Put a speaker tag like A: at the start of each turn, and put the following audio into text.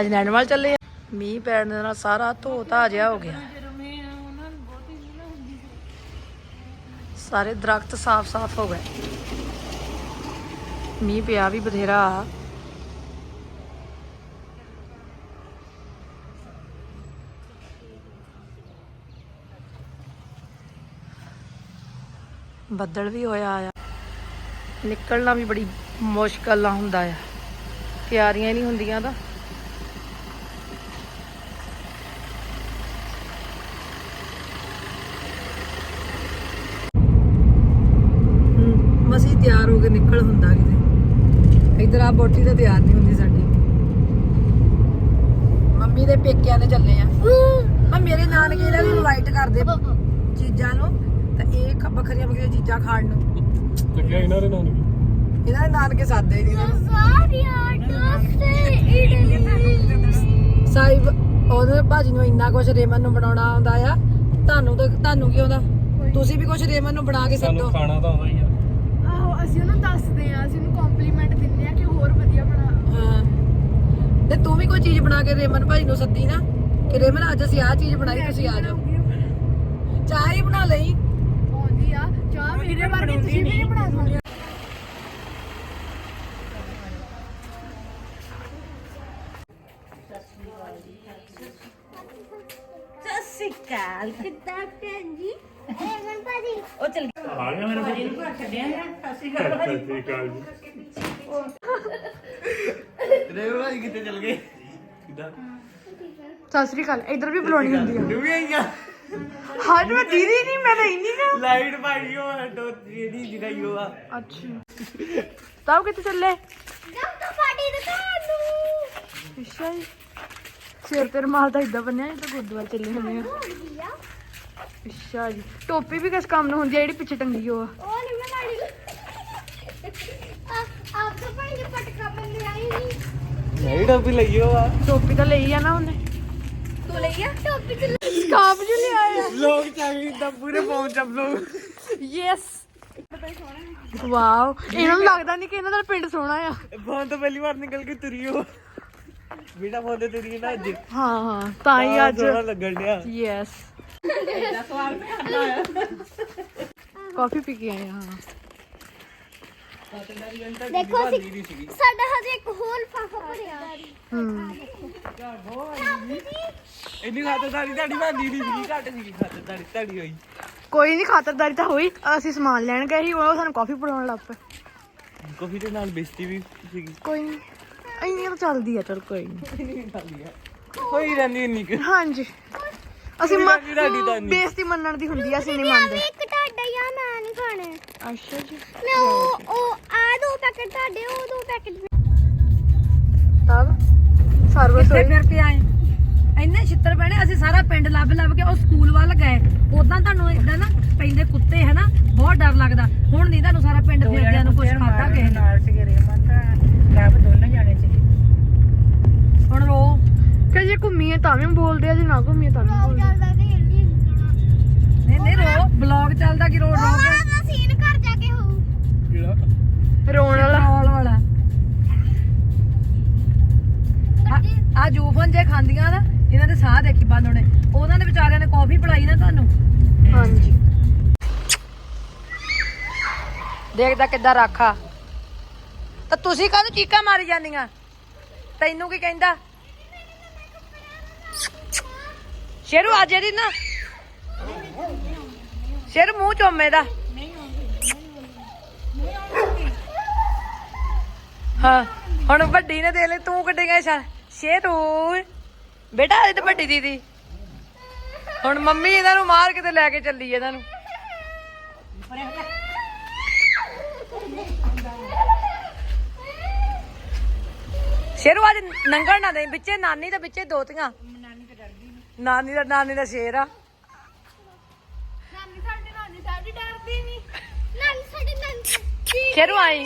A: ਅੱਜ ਨੈਣਵਾਲ ਚੱਲੇ ਆ। ਮੀਂਹ ਪੈਣ ਦੇ ਨਾਲ ਸਾਰਾ ਧੋ ਧਾ ਜਿਹਾ ਹੋ ਗਿਆ। ਸਾਰੇ ਦਰਖਤ ਸਾਫ਼-ਸਾਫ਼ ਹੋ ਗਏ। ਮੀਂਹ ਪਿਆ ਵੀ ਬਥੇਰਾ ਬੱਦਲ ਵੀ ਹੋਇਆ ਆ। ਨਿਕਲਣਾ ਵੀ ਬੜੀ ਮੁਸ਼ਕਲ ਨਾਲ ਹੁੰਦਾ ਆ। ਤਿਆਰੀਆਂ ਨਹੀਂ ਹੁੰਦੀਆਂ ਤਾਂ ਮਸੀ ਤਿਆਰ ਹੋ ਕੇ ਨਿਕਲ ਹੁੰਦਾ ਕਿਤੇ। ਇਧਰ ਆ ਬੋਟੀ ਤਾਂ ਤਿਆਰ ਨਹੀਂ ਹੁੰਦੀ ਸਾਡੀ। ਮੰਮੀ ਦੇ ਪੇਕਿਆਂ ਦੇ ਚੱਲੇ ਆ। ਆ ਮੇਰੇ ਨਾਨਕੇ ਦਾ ਵੀ ਇਨਵਾਈਟ ਕਰਦੇ ਚੀਜ਼ਾਂ ਨੂੰ ਤਾਂ ਇਹ ਖ- ਵੱਖਰੀਆਂ ਵੱਖਰੀਆਂ ਚੀਜ਼ਾਂ ਖਾਣ ਨੂੰ।
B: ਲੱਗਿਆ ਇਹਨਾਂ ਦੇ ਨਾਲ
A: ਇਹਨਾਂ ਦੇ ਨਾਨਕੇ ਸਾਦੇ ਨਹੀਂ। ਸਾਹਿਬ ਉਹਦੇ ਭਾਜੀ ਨੂੰ ਇੰਨਾ ਕੁਝ ਰੇਮਨ ਨੂੰ ਬਣਾਉਣਾ ਆਉਂਦਾ ਆ। ਤੁਹਾਨੂੰ ਤਾਂ ਤੁਹਾਨੂੰ ਕੀ ਆਉਂਦਾ? ਤੁਸੀਂ ਵੀ ਕੁਝ ਰੇਮਨ ਨੂੰ ਬਣਾ ਕੇ
B: ਸਾਨੂੰ
A: ਸੱਦੋ।
B: ਖਾਣਾ ਤਾਂ ਆਉਂਦਾ ਹੀ ਆ।
C: ਅਸੀਂ ਉਹਨੂੰ ਦੱਸਦੇ ਆ ਅਸੀਂ ਉਹਨੂੰ ਕੰਪਲੀਮੈਂਟ ਦਿੰਦੇ ਆ ਕਿ ਹੋਰ ਵਧੀਆ ਬਣਾ
A: ਹਾਂ। ਤੇ ਤੂੰ ਵੀ ਕੋਈ ਚੀਜ਼ ਬਣਾ ਕੇ ਰੇਮਨ ਭਾਜੀ ਨੂੰ ਸੱਦੀ ਨਾ ਕਿ ਰੇਮਨ ਅੱਜ ਅਸੀਂ ਆਹ ਚੀਜ਼ ਬਣਾਈ ਤੁਸੀਂ ਆ ਜਾਓ। ਚਾਹ ਹੀ ਬਣਾ ਲਈ।
C: ਆਉਂਦੀ ਆ ਚਾਹ ਮੇਰੇ ਵਰਗੀ ਤੁਸੀਂ ਵੀ ਨਹੀਂ। ਬਣਾ ਸਕਦੇ ਕਿੱਦਾਂ ਭੈਣ ਜੀ? ਏਮਨ ਭਾਜੀ
B: ਆ ਗਿਆ ਮੇਰੇ ਭਾਜੀ ਨੂੰ ਛੱਡਿਆ ਹੈ। ਸਤਿ ਸ਼੍ਰੀ ਅਕਾਲ ਜੀ।
D: ਡਰਾਈਵਰ ਭਾਜੀ ਕਿੱਥੇ ਚਲ ਗਏ? ਕਿੱਦਾਂ?
A: ਸਤਿ ਸ੍ਰੀ ਅਕਾਲ। ਇਧਰ ਵੀ ਬੁਲਾਉਣੀ ਹੁੰਦੀ ਆ।
D: ਤੂੰ ਵੀ ਆਈਆਂ
A: ਹਾਂ ਮੈਂ ਦੀਦੀ ਨਹੀਂ ਮੈਂ ਨਹੀਂ ਨਾ
D: ਲਾਈਟ ਪਾਈ ਹੋ ਹਟੋ ਜਿਹੜੀ ਜਗਾਈ ਹੋ ਆ
A: ਅੱਛਾ। ਤਾਉ ਕਿੱਥੇ ਚੱਲੇ?
C: ਜਮ ਤੋਂ ਪਾਰਟੀ ਦੁਕਾਨ ਨੂੰ
A: ਅੱਛਾ ਜੀ। ਸਿਰ ਤੇ ਰਮਾਲ ਤਾਂ ਇਦਾਂ ਬੰਨਿਆ ਜਿੱਦਾਂ ਗੁਰਦੁਆਰੇ ਚੱਲੇ ਹੁੰਦੀ ਆ। ਅੱਛਾ ਜੀ। ਟੋਪੀ ਵੀ ਕਿਸ ਕੰਮ ਨੂੰ ਹੁੰਦੀ ਆ ਜਿਹੜੀ ਪਿੱਛੇ ਟੰਗੀ ਹੋ ਆ?
C: ਉਹ ਨਹੀਂ ਮੈਂ ਲਾੜੀ ਆ ਆਪ ਤਾਂ ਭਾਈ ਨੇ ਪਟਕਾ ਬੰਦੇ ਆਈ ਨਹੀਂ
D: ਨਹੀਂ ਟੋਪੀ ਲਈ ਹੋ ਆ।
A: ਟੋਪੀ ਤਾਂ ਲਈ ਆ ਨਾ ਉਹਨੇ।
C: ਤੂੰ ਲਈ ਆ? ਟੋਪੀ ਤੇ
A: ਸਕਾਪ ਜੂ ਨਹੀਂ ਆਇਆ
D: ਲੋਕ ਚਾਹੀ ਤਾਂ ਪੂਰੇ ਪਹੁੰਚ ਚੱਪ ਲੋਕ
A: ਯੈਸ ਵਾਓ ਇਹਨਾਂ ਨੂੰ ਲੱਗਦਾ ਨਹੀਂ ਕਿ ਇਹਨਾਂ ਦਾ ਪਿੰਡ ਸੋਹਣਾ ਆ।
D: ਫੋਨ ਤੋਂ ਪਹਿਲੀ ਵਾਰ ਨਿਕਲ ਕੇ ਤੁਰੀ ਹੋ ਬੇਟਾ ਫੋਨ ਤੇ ਤੁਰੀ ਨਾ ਅੱਜ।
A: ਹਾਂ ਹਾਂ। ਤਾਂ ਹੀ ਅੱਜ
D: ਸੋਹਣਾ ਲੱਗਣ ਡਿਆ।
A: ਯੈਸ ਕਾਫੀ ਪੀ ਕੇ ਆਏ ਹਾਂ
C: ਦੇਖੋ ਅਸੀਂ ਸਾਡਾ ਹਜੇ ਇੱਕ ਹੋਰ ਫਾਫਾ ਭਰਿਆ
A: ਹਮ
D: ਇੰਨੀ ਖਾਤਰਦਾਰੀ ਤੁਹਾਡੀ ਬੰਦੀ ਨਹੀਂ ਸੀ ਘੱਟ ਸੀ ਖਾਤਰਦਾਰੀ ਤੁਹਾਡੀ ਹੋਈ
A: ਕੋਈ ਨਹੀਂ ਖਾਤਰਦਾਰੀ ਤਾਂ ਹੋਈ ਅਸੀਂ ਸਮਾਨ ਲੈਣ ਗਏ ਸੀ ਉਹ ਸਾਨੂੰ ਕਾਫੀ ਪੜਾਉਣ ਲੱਗ ਪਏ
D: ਕਾਫੀ ਦੇ ਨਾਲ ਬੇਇੱਜ਼ਤੀ ਵੀ ਸੀਗੀ
A: ਕੋਈ ਨਹੀਂ ਇੰਨੀ ਤਾਂ ਚੱਲਦੀ ਆ ਚਲ ਕੋਈ ਨਹੀਂ
D: ਹੋਈ ਰਹਿੰਦੀ ਇੰਨੀ ਕੁ
A: ਹਾਂਜੀ ਅਸੀਂ
D: ਨੀ, ਤੁਹਾਡੀ ਤਾਂ।
A: ਬੇਇੱਜ਼ਤੀ ਮੰਨਣ ਦੀ ਹੁੰਦੀ ਆ ਅਸੀਂ ਨਹੀਂ ਮੰਨਦੇ।
C: ਇੱਕ ਤੁਹਾਡਾ ਆ ਮੈਂ ਨਹੀਂ ਖਾਣੇ।
A: ਅੱਛਾ ਜੀ।
C: ਮੈਂ ਉਹ ਉਹ ਆ ਦੋ ਪੈਕੇਟ ਤੁਹਾਡੇ ਉਹ ਦੋ ਪੈਕੇਟ
A: ਤਬ ਸਰਵਿਸ ਹੋਈ। ਫਿਰ ਕੇ ਆਏ? ਇੰਨੇ ਛਿੱਤਰ ਪੈਣੇ ਅਸੀਂ ਸਾਰਾ ਪਿੰਡ ਲੱਭ ਲੱਭ ਕੇ ਉਹ ਸਕੂਲ ਵੱਲ ਗਏ। ਉਦਾਂ ਤੁਹਾਨੂੰ ਇਦਾਂ ਨਾ ਪੈਂਦੇ ਕੁੱਤੇ ਹਨਾ? ਬਹੁਤ ਡਰ ਲੱਗਦਾ। ਹੁਣ ਨਹੀਂ ਤੁਹਾਨੂੰ ਸਾਰਾ ਪਿੰਡ ਫਿਰਦਿਆਂ ਨੂੰ ਕੁਝ ਖਾਦਾ ਕਿਸੇ ਨੇ।
E: ਨਾਲ ਸੀਗੇ ਰੇਮਨ ਤਾਂ ਰੱਬ ਦੋਨੇ ਜਾਣੇ ਸੀ
A: ਹੁਣ ਰੋ ਕਿ ਜੇ ਘੁੰਮੀਏ ਤਾਂ ਵੀ ਬੋਲਦੇ ਆ ਜੇ ਨਾ ਘੁੰਮੀਏ ਤਾਂ ਵੀ ਬੋਲਦੇ। ਆ। ਨਹੀਂ ਨਹੀਂ ਰੋ। ਬਲੌਗ ਚੱਲਦਾ ਕਿ ਰੋ ਰੋ ਕੇ?
C: ਦਾ ਸੀਨ ਘਰ ਜਾ ਕੇ ਹੋਊ।
B: ਕਿਹੜਾ?
A: ਰੋਣ ਵਾਲਾ। ਰੋਣ ਵਾਲਾ। ਆ ਜੂਫਨ ਜੇ ਖਾਂਦੀਆਂ ਨਾ ਇਹਨਾਂ ਦੇ ਸਾਹ ਦੇਖੀ ਬੰਦ ਹੋਣੇ। ਉਹਨਾਂ ਦੇ ਵਿਚਾਰਿਆਂ ਨੇ ਕਾਫੀ ਪਿਲਾਈ ਨਾ ਤੁਹਾਨੂੰ। ਹਾਂਜੀ। ਦੇਖਦਾ ਕਿੱਦਾਂ ਰਾਖਾ ਤਾਂ ਤੁਸੀਂ ਕਾਹਨੂੰ ਚੀਕਾਂ ਮਾਰੀ ਜਾਂਦੀਆਂ? ਤੈਨੂੰ ਕੀ ਕਹਿੰਦਾ? ਸ਼ੇਰੂ ਆ ਜਿਹੜੀ ਨਾ ਸ਼ੇਰ, ਮੂੰਹ ਚੋਮੇ ਦਾ ਹਾਂ, ਹੁਣ ਵੱਡੀ ਨੇ ਦੇ ਲੈ ਤੂੰ ਕੱਢੇਗਾ ਛਾ ਸ਼ੇਰੂ। ਬੇਟਾ, ਇਹ ਤਾਂ ਵੱਡੀ ਦੀਦੀ। ਹੁਣ ਮੰਮੀ ਇਹਨਾਂ ਨੂੰ ਮਾਰ ਕੇ ਤੇ ਲੈ ਕੇ ਚੱਲੀ ਇਹਨਾਂ ਨੂੰ। ਸ਼ੇਰੂ, ਅੱਜ ਨੰਗਣ ਨਾ ਦੇ ਵਿੱਚੇ ਨਾਨੀ ਤੇ ਵਿੱਚੇ ਦੋਤੀਆਂ। ਨਾਨੀ ਦਾ ਨਾਨੀ ਦਾ ਸ਼ੇਰ ਆ।
C: ਨਾਨੀ ਸਾਡੇ ਨਾਨੀ ਸਾਡੀ ਡਰਦੀ ਨਹੀਂ। ਨਾਨੀ ਸਾਡੀ ਨਾਨੀ
A: ਸ਼ੇਰੂ ਆਈ।